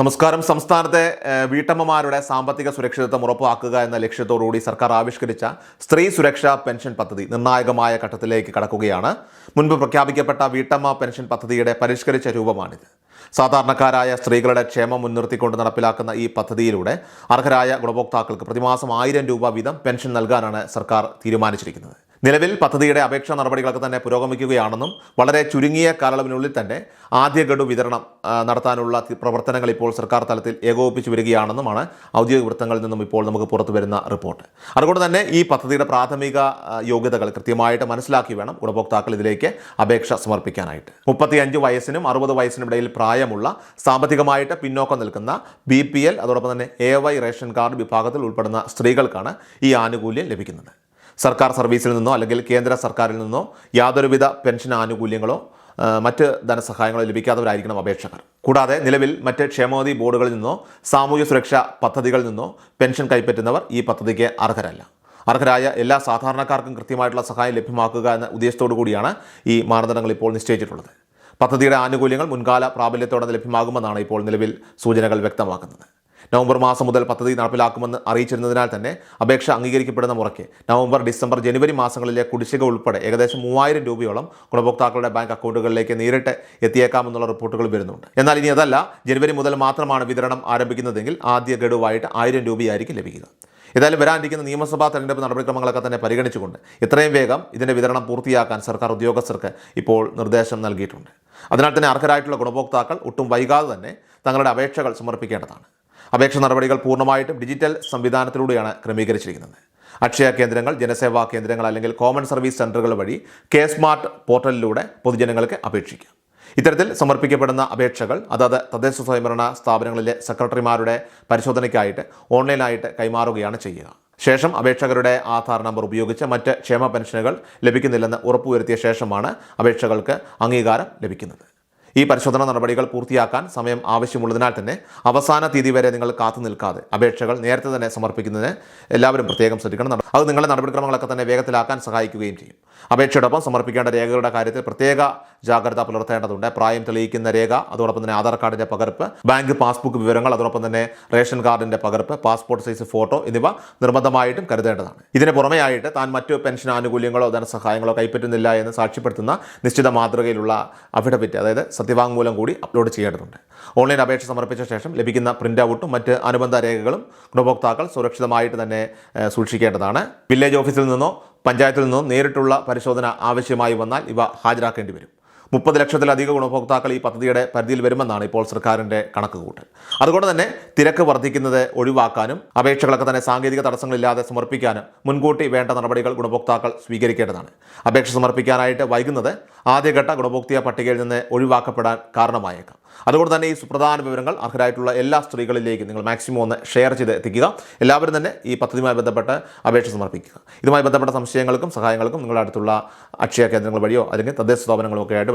നമസ്കാരം. സംസ്ഥാനത്തെ വീട്ടമ്മമാരുടെ സാമ്പത്തിക സുരക്ഷിതത്വം ഉറപ്പാക്കുക എന്ന ലക്ഷ്യത്തോടുകൂടി സർക്കാർ ആവിഷ്കരിച്ച സ്ത്രീ സുരക്ഷാ പെൻഷൻ പദ്ധതി നിർണായകമായ ഘട്ടത്തിലേക്ക് കടക്കുകയാണ്. മുൻപ് പ്രഖ്യാപിക്കപ്പെട്ട വീട്ടമ്മ പെൻഷൻ പദ്ധതിയുടെ പരിഷ്കരിച്ച രൂപമാണിത്. സാധാരണക്കാരായ സ്ത്രീകളുടെ ക്ഷേമം മുൻനിർത്തിക്കൊണ്ട് നടപ്പിലാക്കുന്ന ഈ പദ്ധതിയിലൂടെ അർഹരായ ഗുണഭോക്താക്കൾക്ക് പ്രതിമാസം ആയിരം രൂപ വീതം പെൻഷൻ നൽകാനാണ് സർക്കാർ തീരുമാനിച്ചിരിക്കുന്നത്. നിലവിൽ പദ്ധതിയുടെ അപേക്ഷാ നടപടികളൊക്കെ തന്നെ പുരോഗമിക്കുകയാണെന്നും വളരെ ചുരുങ്ങിയ കാലയളവിനുള്ളിൽ തന്നെ ആദ്യ ഗഡു വിതരണം നടത്താനുള്ള പ്രവർത്തനങ്ങൾ ഇപ്പോൾ സർക്കാർ തലത്തിൽ ഏകോപിപ്പിച്ചു വരികയാണെന്നുമാണ് ഔദ്യോഗിക വൃത്തങ്ങളിൽ നിന്നും ഇപ്പോൾ നമുക്ക് പുറത്തു വരുന്ന റിപ്പോർട്ട്. അതുകൊണ്ട് തന്നെ ഈ പദ്ധതിയുടെ പ്രാഥമിക യോഗ്യതകൾ കൃത്യമായിട്ട് മനസ്സിലാക്കി വേണം ഗുണഭോക്താക്കൾ ഇതിലേക്ക് അപേക്ഷ സമർപ്പിക്കാനായിട്ട്. മുപ്പത്തിയഞ്ച് വയസ്സിനും അറുപത് വയസ്സിനും ഇടയിൽ പ്രായമുള്ള സാമ്പത്തികമായിട്ട് പിന്നോക്കം നിൽക്കുന്ന ബി പി എൽ അതോടൊപ്പം തന്നെ എ വൈ റേഷൻ കാർഡ് വിഭാഗത്തിൽ ഉൾപ്പെടുന്ന സ്ത്രീകൾക്കാണ് ഈ ആനുകൂല്യം ലഭിക്കുന്നത്. സർക്കാർ സർവീസിൽ നിന്നോ അല്ലെങ്കിൽ കേന്ദ്ര സർക്കാരിൽ നിന്നോ യാതൊരുവിധ പെൻഷൻ ആനുകൂല്യങ്ങളോ മറ്റ് ധനസഹായങ്ങളോ ലഭിക്കാത്തവരായിരിക്കണം അപേക്ഷകർ. കൂടാതെ നിലവിൽ മറ്റ് ക്ഷേമനിധി ബോർഡുകളിൽ നിന്നോ സാമൂഹ്യ സുരക്ഷാ പദ്ധതികളിൽ നിന്നോ പെൻഷൻ കൈപ്പറ്റുന്നവർ ഈ പദ്ധതിക്ക് അർഹരല്ല. അർഹരായ എല്ലാ സാധാരണക്കാർക്കും കൃത്യമായിട്ടുള്ള സഹായം ലഭ്യമാക്കുക എന്ന ഉദ്ദേശത്തോടു കൂടിയാണ് ഈ മാനദണ്ഡങ്ങൾ ഇപ്പോൾ നിശ്ചയിച്ചിട്ടുള്ളത്. പദ്ധതിയുടെ ആനുകൂല്യങ്ങൾ മുൻകാല പ്രാബല്യത്തോടെ ലഭ്യമാകുമെന്നാണ് ഇപ്പോൾ നിലവിൽ സൂചനകൾ വ്യക്തമാക്കുന്നത്. നവംബർ മാസം മുതൽ പദ്ധതി നടപ്പിലാക്കുമെന്ന് അറിയിച്ചിരുന്നതിനാൽ തന്നെ അപേക്ഷ അംഗീകരിക്കപ്പെടുന്ന മുറയ്ക്ക് നവംബർ ഡിസംബർ ജനുവരി മാസങ്ങളിലെ കുടിശ്ശിക ഉൾപ്പെടെ ഏകദേശം മൂവായിരം രൂപയോളം ഗുണഭോക്താക്കളുടെ ബാങ്ക് അക്കൗണ്ടുകളിലേക്ക് നേരിട്ട് എത്തിയേക്കാമെന്നുള്ള റിപ്പോർട്ടുകൾ വരുന്നുണ്ട്. എന്നാൽ ഇനി അതല്ല ജനുവരി മുതൽ മാത്രമാണ് വിതരണം ആരംഭിക്കുന്നതെങ്കിൽ ആദ്യ ഗഡുവായിട്ട് ആയിരം രൂപയായിരിക്കും ലഭിക്കുക ഏതായാലും വരാനിരിക്കുന്ന നിയമസഭാ തെരഞ്ഞെടുപ്പ് നടപടിക്രമങ്ങളൊക്കെ തന്നെ പരിഗണിച്ചുകൊണ്ട് ഇത്രയും വേഗം ഇതിന്റെ വിതരണം പൂർത്തിയാക്കാൻ സർക്കാർ ഉദ്യോഗസ്ഥർക്ക് ഇപ്പോൾ നിർദ്ദേശം നൽകിയിട്ടുണ്ട്. അതിനാൽ തന്നെ അർഹരായിട്ടുള്ള ഗുണഭോക്താക്കൾ ഒട്ടും വൈകാതെ തന്നെ തങ്ങളുടെ അപേക്ഷകൾ സമർപ്പിക്കേണ്ടതാണ്. അപേക്ഷ നടപടികൾ പൂർണമായിട്ടും ഡിജിറ്റൽ സംവിധാനത്തിലൂടെയാണ് ക്രമീകരിച്ചിരിക്കുന്നത്. അക്ഷയ കേന്ദ്രങ്ങൾ ജനസേവാ കേന്ദ്രങ്ങൾ അല്ലെങ്കിൽ കോമൺ സർവീസ് സെന്ററുകൾ വഴി കെ സ്മാർട്ട് പോർട്ടലിലൂടെ പൊതുജനങ്ങൾക്ക് അപേക്ഷിക്കാം. ഇത്തരത്തിൽ സമർപ്പിക്കപ്പെടുന്ന അപേക്ഷകൾ അതായത് തദ്ദേശ സ്വയംഭരണ സ്ഥാപനങ്ങളിലെ സെക്രട്ടറിമാരുടെ പരിശോധനയ്ക്കായിട്ട് ഓൺലൈനായിട്ട് കൈമാറുകയാണ് ചെയ്യുക. ശേഷം അപേക്ഷകരുടെ ആധാർ നമ്പർ ഉപയോഗിച്ച് മറ്റ് ക്ഷേമ പെൻഷനുകൾ ലഭിക്കുന്നില്ലെന്ന് ഉറപ്പുവരുത്തിയ ശേഷമാണ് അപേക്ഷകൾക്ക് അംഗീകാരം ലഭിക്കുന്നത്. ഈ പരിശോധന നടപടികൾ പൂർത്തിയാക്കാൻ സമയം ആവശ്യമുള്ളതിനാൽ തന്നെ അവസാന തീയതി വരെ നിങ്ങൾ കാത്തു നിൽക്കാതെ അപേക്ഷകൾ നേരത്തെ തന്നെ സമർപ്പിക്കുന്നതിന് എല്ലാവരും പ്രത്യേകം ശ്രദ്ധിക്കണം. അത് നിങ്ങളുടെ നടപടിക്രമങ്ങളൊക്കെ തന്നെ വേഗത്തിലാക്കാൻ സഹായിക്കുകയും ചെയ്യും. അപേക്ഷയോടൊപ്പം സമർപ്പിക്കേണ്ട രേഖകളുടെ കാര്യത്തിൽ പ്രത്യേക ജാഗ്രത പുലർത്തേണ്ടതുണ്ട്. പ്രായം തെളിയിക്കുന്ന രേഖ അതോടൊപ്പം തന്നെ ആധാർ കാർഡിന്റെ പകർപ്പ് ബാങ്ക് പാസ്ബുക്ക് വിവരങ്ങൾ അതോടൊപ്പം തന്നെ റേഷൻ കാർഡിന്റെ പകർപ്പ് പാസ്പോർട്ട് സൈസ് ഫോട്ടോ എന്നിവ നിർബന്ധമായിട്ടും കരുതേണ്ടതാണ്. ഇതിന് പുറമെയായിട്ട് താൻ മറ്റു പെൻഷൻ ആനുകൂല്യങ്ങളോ ധനസഹായങ്ങളോ കൈപ്പറ്റുന്നില്ല എന്ന് സാക്ഷ്യപ്പെടുത്തുന്ന നിശ്ചിത മാതൃകയിലുള്ള അഫിഡവിറ്റ് അതായത് സത്യവാങ്മൂലം കൂടി അപ്ലോഡ് ചെയ്യേണ്ടതുണ്ട്. ഓൺലൈൻ അപേക്ഷ സമർപ്പിച്ച ശേഷം ലഭിക്കുന്ന പ്രിന്റ് ഔട്ടും മറ്റ് അനുബന്ധ രേഖകളും ഗുണഭോക്താക്കൾ സുരക്ഷിതമായിട്ട് തന്നെ സൂക്ഷിക്കേണ്ടതാണ്. വില്ലേജ് ഓഫീസിൽ നിന്നോ പഞ്ചായത്തിൽ നിന്നോ നേരിട്ടുള്ള പരിശോധന ആവശ്യമായി വന്നാൽ ഇവ ഹാജരാക്കേണ്ടി വരും. മുപ്പത് ലക്ഷത്തിലധികം ഗുണഭോക്താക്കൾ ഈ പദ്ധതിയുടെ പരിധിയിൽ വരുമെന്നാണ് ഇപ്പോൾ സർക്കാരിന്റെ കണക്ക് കൂട്ടൽ അതുകൊണ്ട് തന്നെ തിരക്ക് വർദ്ധിക്കുന്നത് ഒഴിവാക്കാനും അപേക്ഷകളൊക്കെ തന്നെ സാങ്കേതിക തടസ്സങ്ങളില്ലാതെ സമർപ്പിക്കാനും മുൻകൂട്ടി വേണ്ട നടപടികൾ ഗുണഭോക്താക്കൾ സ്വീകരിക്കേണ്ടതാണ്. അപേക്ഷ സമർപ്പിക്കാനായിട്ട് വൈകുന്നത് ആദ്യഘട്ട ഗുണഭോക്തൃ പട്ടികയിൽ നിന്ന് ഒഴിവാക്കപ്പെടാൻ കാരണമായേക്കാം. അതുകൊണ്ട് തന്നെ ഈ സുപ്രധാന വിവരങ്ങൾ അർഹരായിട്ടുള്ള എല്ലാ സ്ത്രീകളിലേക്കും നിങ്ങൾ മാക്സിമം ഒന്ന് ഷെയർ ചെയ്ത് എത്തിക്കുക. എല്ലാവരും തന്നെ ഈ പദ്ധതിയുമായി ബന്ധപ്പെട്ട് അപേക്ഷ സമർപ്പിക്കുക. ഇതുമായി ബന്ധപ്പെട്ട സംശയങ്ങൾക്കും സഹായങ്ങൾക്കും നിങ്ങളുടെ അടുത്തുള്ള അക്ഷയ കേന്ദ്രങ്ങൾ വഴിയോ അല്ലെങ്കിൽ തദ്ദേശ സ്ഥാപനങ്ങളോ ഒക്കെ ആയിട്ട്